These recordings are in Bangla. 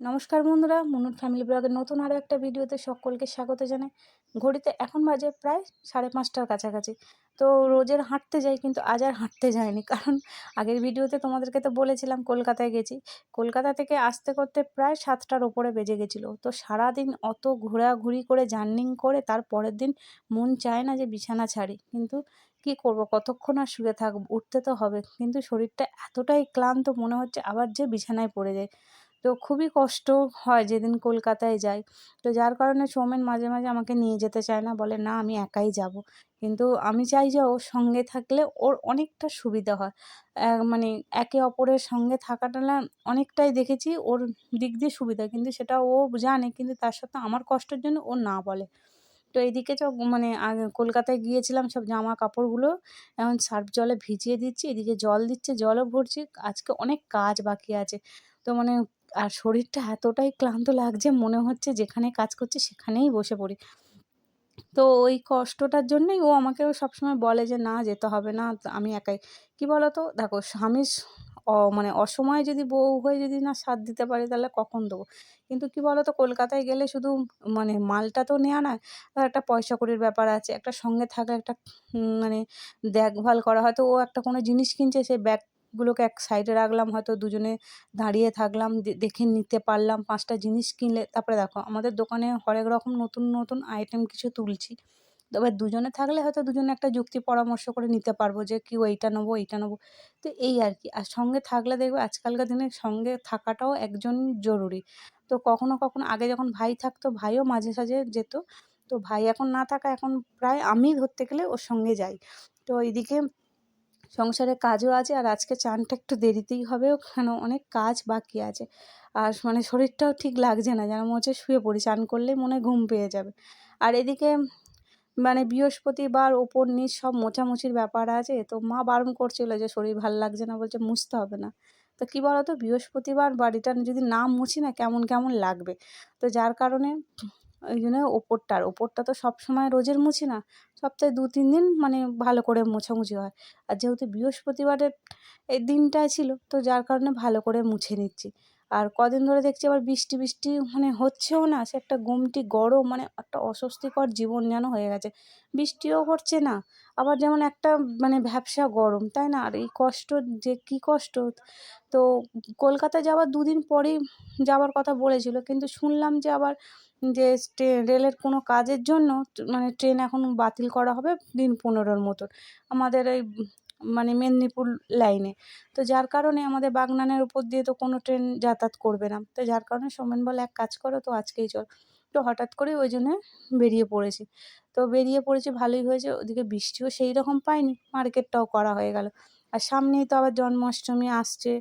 নমস্কার বন্ধুরা মুনুর ফ্যামিলি ব্লগের নতুন আরও একটা ভিডিওতে সকলকে স্বাগত জানাই। ঘড়িতে এখন বাজে প্রায় সাড়ে পাঁচটার কাছাকাছি। তো রোজের হাঁটতে যাই কিন্তু আজ আর হাঁটতে যাইনি। কারণ আগের ভিডিওতে তোমাদেরকে তো বলেছিলাম কলকাতায় গেছি। কলকাতা থেকে আসতে করতে প্রায় সাতটার ওপরে বেজে গেছিল। তো সারাদিন অত ঘোরাঘুরি করে জার্নিং করে তার পরের দিন মন চায় না যে বিছানা ছাড়ি। কিন্তু কি করব, কতক্ষণ আর শুয়ে থাকব? উঠতে তো হবে। কিন্তু শরীরটা এতটাই ক্লান্ত মনে হচ্ছে আবার যে বিছানায় পড়ে যায় তো খুবই কষ্ট হয় যেদিন কলকাতায় যাই। তো যার কারণে সৌমেন মাঝে মাঝে আমাকে নিয়ে যেতে চায় না, বলে, না, আমি একাই যাব। কিন্তু আমি চাই যে, ওর সঙ্গে থাকলে ওর অনেকটা সুবিধা হয়। মানে একে অপরের সঙ্গে থাকাটা না, অনেকটাই দেখেছি ওর দিক দিয়ে সুবিধা, কিন্তু সেটা ও জানে, কিন্তু তার সাথে আমার কষ্টের জন্য ও না বলে। তো এইদিকে চ মানে কলকাতায় গিয়েছিলাম, সব জামা কাপড়গুলো এখন সার্ফ জলে ভিজিয়ে দিচ্ছি, এদিকে জল দিচ্ছে, জলও ভরছি, আজকে অনেক কাজ বাকি আছে। তো মানে আর শরীরটা এতটাই ক্লান্ত লাগছে মনে হচ্ছে যেখানে কাজ করছে সেখানেই বসে পড়ি। তো ওই কষ্টটার জন্যই ও আমাকেও সবসময় বলে যে, না, যেতে হবে না আমি একাই। কি বলো তো দেখো, স্বামীর মানে অসময়ে যদি বউ হয়ে যদি না সাথ দিতে পারি তাহলে কখন দেবো? কিন্তু কি বলো তো কলকাতায় গেলে শুধু মানে মালটা তো নেওয়া নয় তার একটা পয়সা কড়ির ব্যাপার আছে, একটা সঙ্গে থাকা, একটা মানে দেখভাল করা হয়তো ও একটা কোনো জিনিস কিনছে, সে ব্যাগ গুলোকে এক সাইডে রাখলাম, হয়তো দুজনে দাঁড়িয়ে থাকলাম দেখে নিতে পারলাম, পাঁচটা জিনিস কিনলে, তারপরে দেখো আমাদের দোকানে হরেক রকম নতুন নতুন আইটেম কিছু তুলছি। তবে দুজনে থাকলে হয়তো দুজনে একটা যুক্তি পরামর্শ করে নিতে পারব যে, কি এইটা নেব এইটা নেব? তো এই আর কি। আর সঙ্গে থাকলে দেখবে আজকালকার দিনে সঙ্গে থাকাটাও একজন জরুরি। তো কখনো কখনো আগে যখন ভাই থাকতো, ভাইও মাঝে সাঝে যেত। তো ভাই এখন না থাকা, এখন প্রায় আমি ধরতে গেলে ওর সঙ্গে যাই। তো এইদিকে সংসারে কাজও আছে আর আজকে চানটা একটু দেরিতেই হবে, ওখানে অনেক কাজ বাকি আছে। আর মানে শরীরটাও ঠিক লাগছে না, যেন মনে হচ্ছে শুয়ে পড়ি, চান করলেই মনে ঘুম পেয়ে যাবে। আর এদিকে মানে বৃহস্পতিবার, ওপর নিচ সব মোছামুছির ব্যাপার আছে, তো মা বারণ করছিল যে শরীর ভালো লাগছে না, বলছে মুছতে হবে না। তো কী বলতো, বৃহস্পতিবার বাড়িটা যদি না মুছি না, কেমন কেমন লাগবে? তো যার কারণে ওই জন্য ওপরটার ওপরটা তো সব সময় রোজের মুছি না। সপ্তাহে দু, তিন দিন মানে ভালো করে মোছামুছি হয়। আর যেহেতু বৃহস্পতিবারের এই দিনটাই ছিল, তো যার কারণে ভালো করে মুছে নিচ্ছি। আর কদিন ধরে দেখছি আবার বৃষ্টি বৃষ্টি মানে হচ্ছেও না, সে একটা গুমটি গরম মানে একটা অস্বস্তিকর জীবন যেন হয়ে গেছে। বৃষ্টিও হচ্ছে না, আবার যেমন একটা মানে ভ্যাবসা গরম, তাই না? আর এই কষ্ট যে কী কষ্ট? তো কলকাতা যাওয়ার দুদিন পরেই যাওয়ার কথা বলেছিল, কিন্তু শুনলাম যে আবার যে রেলের কোনো কাজের জন্য মানে ট্রেন এখন বাতিল করা হবে দিন পনেরোর মতন আমাদের এই মানে মেদিনীপুর লাইনে। তো যার কারণে আমাদের বাগনানের উপর দিয়ে তো কোনো ট্রেন যাতায়াত করবে না। তো যার কারণে সোমেন বলে এক কাজ করো তো আজকেই চল। তো হঠাৎ করে ওই জন্যে বেরিয়ে পড়েছি। তো বেরিয়ে পড়েছি ভালোই হয়েছে, ওদিকে বৃষ্টিও সেই রকম পাইনি, মার্কেটটাও করা হয়ে গেল। আর সামনেই তো আবার জন্মাষ্টমী আসছে,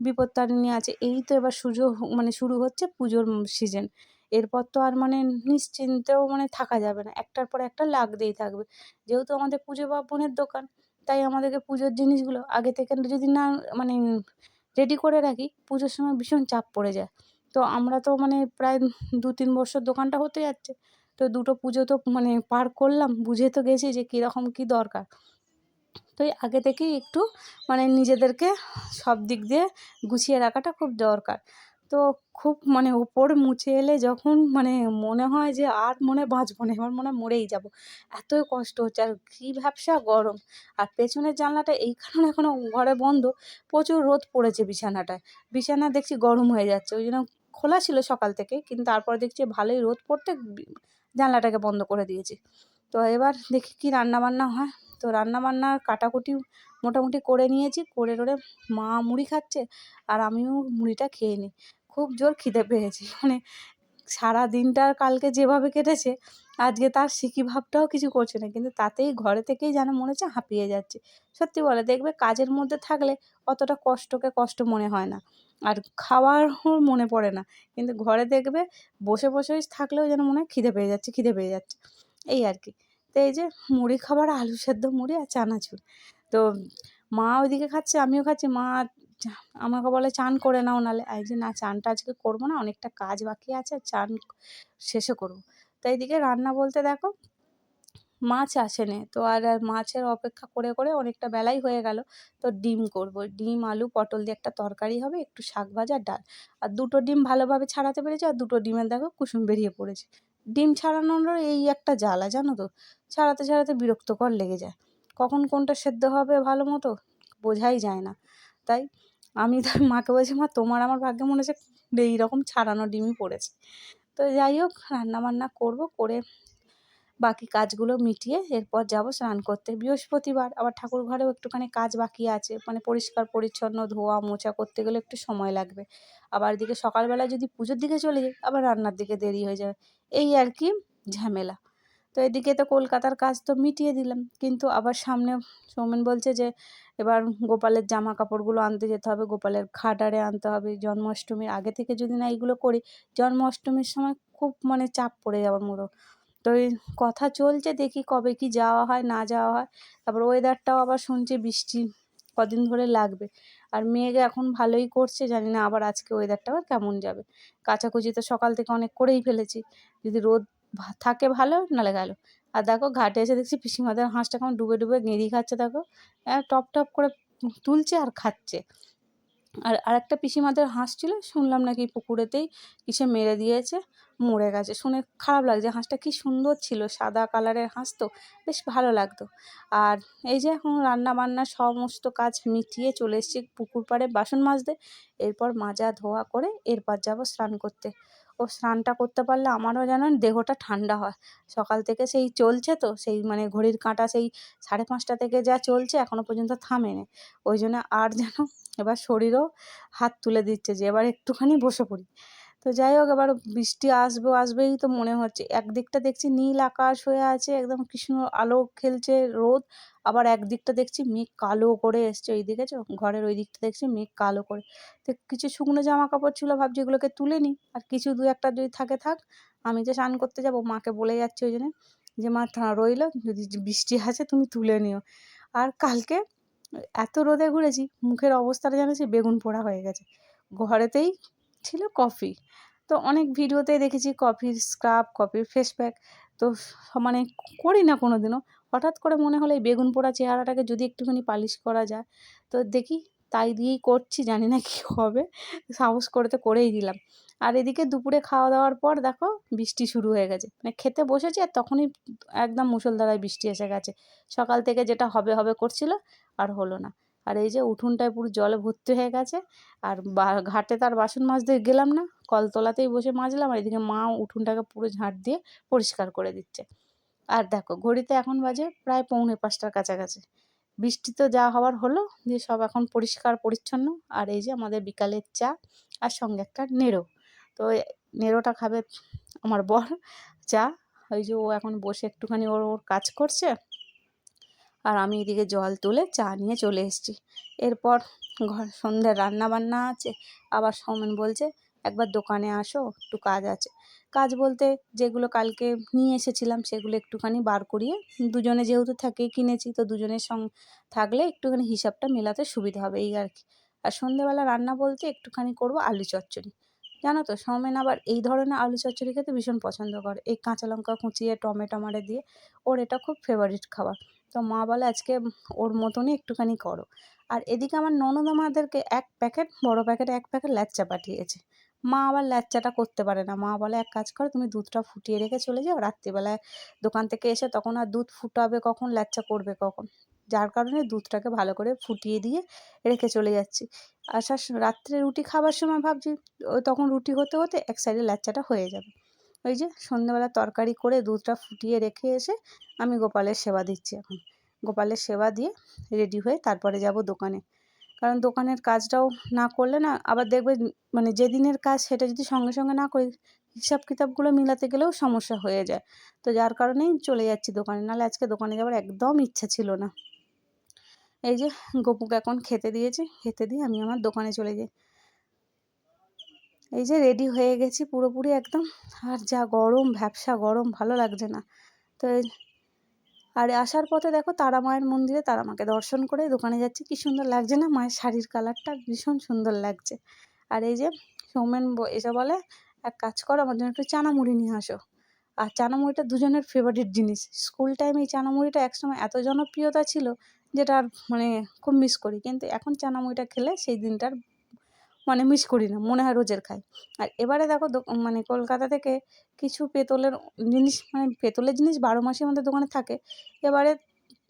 বিপত্তারিণী আছে, এই তো এবার সুযোগ মানে শুরু হচ্ছে পুজোর সিজন এরপর তো আর মানে নিশ্চিন্তেও মানে থাকা যাবে না। একটার পর একটা লাগতেই থাকবে। যেহেতু আমাদের পুজো পার্বণের দোকান, তাই আমাদেরকে পুজোর জিনিসগুলো আগে থেকে যদি না মানে রেডি করে রাখি, পুজোর সময় ভীষণ চাপ পড়ে যায়। তো আমরা তো মানে প্রায় দু তিন বছর দোকানটা হতে যাচ্ছে। তো দুটো পুজো তো মানে পার করলাম, বুঝে তো গেছি যে কীরকম কী দরকার। তো আগে থেকেই একটু মানে নিজেদেরকে সব দিক দিয়ে গুছিয়ে রাখাটা খুব দরকার। তো খুব মানে ওপর মুছে এলে যখন মানে মনে হয় যে আর মনে বাঁচবো না, এবার মনে হয় মরেই যাব। এতই কষ্ট হচ্ছে আর কী ভ্যাবসা গরম। আর পেছনের জানলাটা এই কারণে এখনও ঘরে বন্ধ, প্রচুর রোদ পড়েছে বিছানাটায়। বিছানা দেখছি গরম হয়ে যাচ্ছে, ওই জন্য খোলা ছিল সকাল থেকে, কিন্তু তারপর দেখছি ভালোই রোদ পড়তে জানলাটাকে বন্ধ করে দিয়েছি। তো এবার দেখি কি রান্না বান্না হয়। তো রান্না বান্নার কাটাকুটি মোটামুটি করে নিয়েছি, করে টোরে মা মুড়ি খাচ্ছে আর আমিও মুড়িটা খেয়ে নিই। খুব জোর খিদে পেয়েছে। মানে সারা দিনটা কালকে যেভাবে কেটেছে, আজকে তার সিকি ভাবটাও কিছু করছে না। কিন্তু তাতেই ঘরে থেকেই যেন মনে হচ্ছে হাঁপিয়ে যাচ্ছে। সত্যি বলে, দেখবে কাজের মধ্যে থাকলে অতটা কষ্টকে কষ্ট মনে হয় না। আর খাওয়ার মনে পড়ে না। কিন্তু ঘরে দেখবে বসে বসে থাকলেও যেন মনে হয় খিদে পেয়ে যাচ্ছে, খিদে পেয়ে যাচ্ছে। এই আর কি। তো এই যে মুড়ি খাবার, আলু সেদ্ধ মুড়ি আর চানাচুর। তো মা ওইদিকে খাচ্ছে, আমিও খাচ্ছি। মা আমাকে বলে, চান করে নাও নালে। যে না, চানটা আজকে করব না, অনেকটা কাজ বাকি আছে, চান শেষে করব। তো এইদিকে রান্না বলতে দেখো, মাছ আসেনি। তো আর মাছের অপেক্ষা করে করে অনেকটা বেলাই হয়ে গেল। তো ডিম করব। ডিম, আলু, পটল দিয়ে একটা তরকারি হবে, একটু শাক ভাজা, ডাল। আর দুটো ডিম ভালোভাবে ছাড়াতে পেরেছি, আর দুটো ডিমের দেখো কুসুম বেরিয়ে পড়েছে। ডিম ছাড়ানোর এই একটা জ্বালা, জানো তো? ছাড়াতে ছাড়াতে বিরক্তকর লেগে যায়। কখন কোনটা সেদ্ধ হবে ভালো মতো বোঝাই যায় না। তাই আমি তার মাকে বলছি, মা, তোমার আমার ভাগ্যে মনে হচ্ছে এইরকম ছাড়ানো ডিমই পড়েছে। তো যাই হোক, রান্নাবান্না করব, করে বাকি কাজগুলো মিটিয়ে এরপর যাব স্নান করতে। বৃহস্পতিবার, আবার ঠাকুর ঘরেও একটুখানি কাজ বাকি আছে। মানে পরিষ্কার, পরিচ্ছন্ন, ধোয়া, মোছা করতে গেলে একটু সময় লাগবে। আবার এদিকে সকালবেলা যদি পুজোর দিকে চলে যাই, আবার রান্নার দিকে দেরি হয়ে যাবে। এই আর কি ঝামেলা। তো এদিকে তো কলকাতার কাজ তো মিটিয়ে দিলাম। কিন্তু আবার সামনে সৌমেন বলছে যে, এবার গোপালের জামা কাপড়গুলো আনতে যেতে হবে, গোপালের খাটারে আনতে হবে, জন্মাষ্টমীর আগে থেকে যদি না এইগুলো করি, জন্মাষ্টমীর সময় খুব মানে চাপ পড়ে যাওয়ার মতো। তো কথা চলছে, দেখি কবে কি যাওয়া হয়, না যাওয়া হয়। তারপর ওয়েদারটাও আবার শুনছি বৃষ্টি কদিন ধরে লাগবে। আর মেঘ এখন ভালোই করছে, জানি না আবার আজকে ওয়েদারটা আবার কেমন যাবে। কাচাকুচি তো সকাল থেকে অনেক করেই ফেলেছি। যদি রোদ থাকে ভালো নালে গেল আর দেখো ঘাটে এসে দেখছি পিসিমাদের হাঁসটা কেমন ডুবে ডুবে গেঁড়ি খাচ্ছে, দেখো। টপ টপ করে তুলছে আর খাচ্ছে। আর আরেকটা পিসিমাদের হাঁস ছিল, শুনলাম নাকি পুকুরেতেই কিসে মেরে দিয়েছে। মরে গেছে। শুনে খারাপ লাগছে। হাঁসটা কি সুন্দর ছিল, সাদা কালারের হাঁস তো, বেশ ভালো লাগতো। আর এই যে এখন রান্না বান্না সমস্ত কাজ মিটিয়ে চলে এসেছি পুকুর পাড়ে বাসন মাজতে। এরপর মাজা ধোয়া করে এরপর যাব স্নান করতে। ও স্নানটা করতে পারলে আমারও যেন দেহটা ঠান্ডা হয়। সকাল থেকে সেই চলছে তো, সেই মানে ঘড়ির কাঁটা সেই সাড়ে পাঁচটা থেকে যা চলছে এখনও পর্যন্ত থামেনি। ওই জন্য আর যেন এবার শরীরও হাত তুলে দিচ্ছে যে এবার একটুখানি বসে পড়ি। তো যাই হোক, এবার বৃষ্টি আসবে, আসবেই তো মনে হচ্ছে। একদিকটা দেখছি নীল আকাশ হয়ে আছে, একদম কৃষ্ণ আলো খেলছে রোদ। আবার একদিকটা দেখছি মেঘ কালো করে এসছে ওই দিকে ঘরের ওই দিকটা দেখছি মেঘ কালো করে। তো কিছু শুকনো জামা কাপড় ছিল, ভাবছি এগুলোকে তুলে নিই। আর কিছু দু একটা যদি থাকে থাক, আমি যে স্নান করতে যাব, মাকে বলে যাচ্ছি ওই জন্য যে, মা রইল, যদি বৃষ্টি আসে তুমি তুলে নিও। আর কালকে এত রোদে ঘুরেছি, মুখের অবস্থাটা জানিস বেগুন পোড়া হয়ে গেছে। ঘরেতেই ছিল কফি। তো অনেক ভিডিওতে দেখেছি কফির স্ক্রাব কফির ফেস প্যাক। তো মানে করি না কোনো দিনও হঠাৎ করে মনে হলো এই বেগুন পোড়া চেহারাটাকে যদি একটুখানি পালিশ করা যায়। তো দেখি তাই দিয়েই করছি, জানি না কী হবে। সাহস করে তো করেই দিলাম। আর এদিকে দুপুরে খাওয়া দাওয়ার পর দেখো বৃষ্টি শুরু হয়ে গেছে। মানে খেতে বসেছি আর তখনই একদম মুসলধারায় বৃষ্টি এসে গেছে। সকাল থেকে যেটা হবে হবে করছিল আর হলো না। আর এই যে উঠোনটায় পুরো জলে ভর্তি হয়ে গেছে। আর ঘাটে তার বাসন মাজতে গেলাম না। কলতলাতেই বসে মাজলাম আর এদিকে মা উঠোনটাকে পুরো ঝাঁট দিয়ে পরিষ্কার করে দিচ্ছে। আর দেখো, ঘড়িতে এখন বাজে প্রায় পৌনে পাঁচটার কাছাকাছি। বৃষ্টি তো যা হওয়ার হলো, দিয়ে সব এখন পরিষ্কার, পরিচ্ছন্ন। আর এই যে আমাদের বিকালের চা আর সঙ্গে একটা নেড়ো। তো নেড়োটা খাবে আমার বর। চা, ওই যে ও এখন বসে একটুখানি ওর ওর কাজ করছে। আর আমি এদিকে জল তুলে চা নিয়ে চলে এসেছি। এরপর ঘর সন্ধ্যে রান্না বান্না আছে। আবার সৌমেন বলছে, একবার দোকানে আসো, একটু কাজ আছে। কাজ বলতে যেগুলো কালকে নিয়ে এসেছিলাম সেগুলো একটুখানি বার করিয়ে, দুজনে যেহেতু থাকে কিনেছি, তো দুজনের সঙ্গে থাকলে একটুখানি হিসাবটা মেলাতে সুবিধা হবে এই আর কি। আর সন্ধ্যেবেলা রান্না বলতে একটুখানি করব আলু চচ্চড়ি। জানো তো, সৌমেন আবার এই ধরনের আলু চচ্চড়ি খেতে ভীষণ পছন্দ করে। এই কাঁচা লঙ্কা কুচিয়ে টমেটো মারে দিয়ে, ওর এটা খুব ফেভারিট খাবার। তো মা বলে, আজকে ওর মতনই একটুখানি করো। আর এদিকে আমার ননদ আমাদেরকে এক প্যাকেট, বড় প্যাকেট এক প্যাকেট ল্যাচ্চা পাঠিয়েছে। মা আবার ল্যাচ্চাটা করতে পারে না। মা বলে, এক কাজ করো, তুমি দুধটা ফুটিয়ে রেখে চলে যাও। রাত্রিবেলায় দোকান থেকে এসে তখন আর দুধ ফুটাবে কখন, ল্যাচ্চা করবে কখন? যার কারণে দুধটাকে ভালো করে ফুটিয়ে দিয়ে রেখে চলে যাচ্ছি। আসার রাত্রে রুটি খাবার সময় ভাবছি, তখন রুটি হতে হতে এক সাইডে ল্যাচ্চাটা হয়ে যাবে। ওই যে সন্ধ্যেবেলা তরকারি করে দুধটা ফুটিয়ে রেখে এসে আমি গোপালের সেবা দিচ্ছি এখন। গোপালের সেবা দিয়ে রেডি হয়ে তারপরে যাব দোকানে। কারণ দোকানের কাজটাও না করলে না, আবার দেখবে মানে যেদিনের কাজ সেটা যদি সঙ্গে সঙ্গে না করি, হিসাব কিতাবগুলো মিলাতে গেলেও সমস্যা হয়ে যায়। তো যার কারণেই চলে যাচ্ছি দোকানে। নাহলে আজকে দোকানে যাওয়ার একদম ইচ্ছা ছিল না। এই যে গপুকে এখন খেতে দিয়েছি, খেতে দিয়ে আমি আমার দোকানে চলে যাই। এই যে রেডি হয়ে গেছি পুরোপুরি একদম। আর যা গরম, ভ্যাবসা গরম, ভালো লাগছে না। তো আর আসার পথে দেখো তারা মায়ের মন্দিরে তারা মাকে দর্শন করে দোকানে যাচ্ছি। কি সুন্দর লাগছে না? মায়ের শাড়ির কালারটা ভীষণ সুন্দর লাগছে। আর এই যে সৌমেন এসে বলে, এক কাজ করো, আমার জন্য একটু চানা মুড়ি নিয়ে আসো। আর চানা মুড়িটা দুজনের ফেভারিট জিনিস। স্কুল টাইমে এই চানা মুড়িটা একসময় এত জনপ্রিয়তা ছিল যেটা আর মানে খুব মিস করি। কিন্তু এখন চানা মুড়িটা খেলে সেই দিনটার মানে মিস করি না, মনে হয় রোজের খাই। আর এবারে দেখো মানে কলকাতা থেকে কিছু পেতলের জিনিস মানে পেতলের জিনিস বারো মাসের আমাদের দোকানে থাকে। এবারে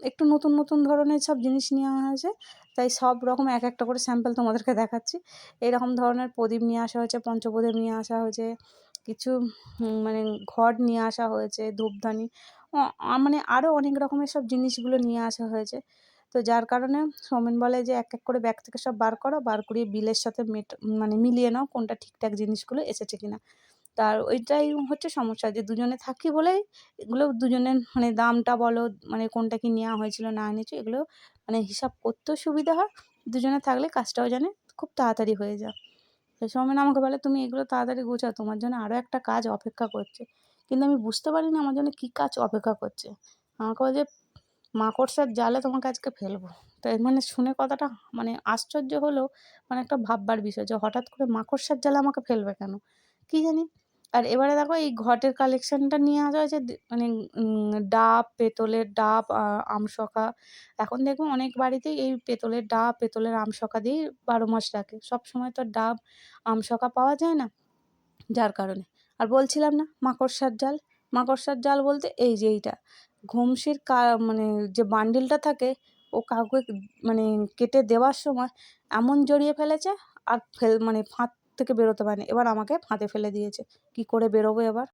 একটু নতুন নতুন ধরনের সব জিনিস নিয়ে নেওয়া হয়েছে। তাই সব রকম এক একটা করে স্যাম্পল তোমাদেরকে দেখাচ্ছি। এরকম ধরনের প্রদীপ নিয়ে আসা হয়েছে, পঞ্চপ্রদীপ নিয়ে আসা হয়েছে, কিছু মানে ঘট নিয়ে আসা হয়েছে, ধূপধানি। মানে আরও অনেক রকমের সব জিনিসগুলো নিয়ে আসা হয়েছে। তো যার কারণে সৌমেন বলে যে এক এক করে ব্যাগ থেকে সব বার করো, বার করিয়ে বিলের সাথে মেট মানে মিলিয়ে নাও কোনটা ঠিকঠাক জিনিসগুলো এসেছে কিনা। তার ওইটাই হচ্ছে সমস্যা যে, দুজনে থাকি বলেই এগুলো দুজনের মানে দামটা বলো মানে কোনটা কি নেওয়া হয়েছিল না এনেছো এগুলো মানে হিসাব করতেও সুবিধা হয়। দুজনে থাকলে কাজটাও জানে খুব তাড়াতাড়ি হয়ে যায়। সৌমেন আমাকে বলে, তুমি এগুলো তাড়াতাড়ি গোছাও, তোমার জন্য আরও একটা কাজ অপেক্ষা করছে। কিন্তু আমি বুঝতে পারিনি আমার জন্য কী কাজ অপেক্ষা করছে। আমাকে বলে মাকড়সার জালে তোমাকে আজকে ফেলব। তাই মানে শুনে কথাটা মানে আশ্চর্য হলেও মানে একটা ভাববার বিষয় যে হঠাৎ করে মাকড়সার জালে আমাকে ফেলবে কেন? কী জানি? আর এবারে দেখো এই ঘটের কালেকশানটা নিয়ে আসা হয়েছে মানে ডাব, পেতলের ডাব আমশকা এখন দেখব অনেক বাড়িতেই এই পেতলের ডাব, পেতলের আমশকা দিয়েই বারো মাস রাখে। সব সময় তো ডাব আমশকা পাওয়া যায় না, যার কারণে। আর বলছিলাম না মাকড়সার জাল মাকড়সার জাল বলতে এই যে এইটা। ঘুমসির কা মানে যে বান্ডিলটা থাকে, ও কাউকে মানে কেটে দেওয়ার সময় এমন জড়িয়ে ফেলেছে আর ফেল মানে ফাঁদ থেকে বেরোতে পারেনি। এবার আমাকে ফাঁদে ফেলে দিয়েছে। কী করে বেরোবো এবার?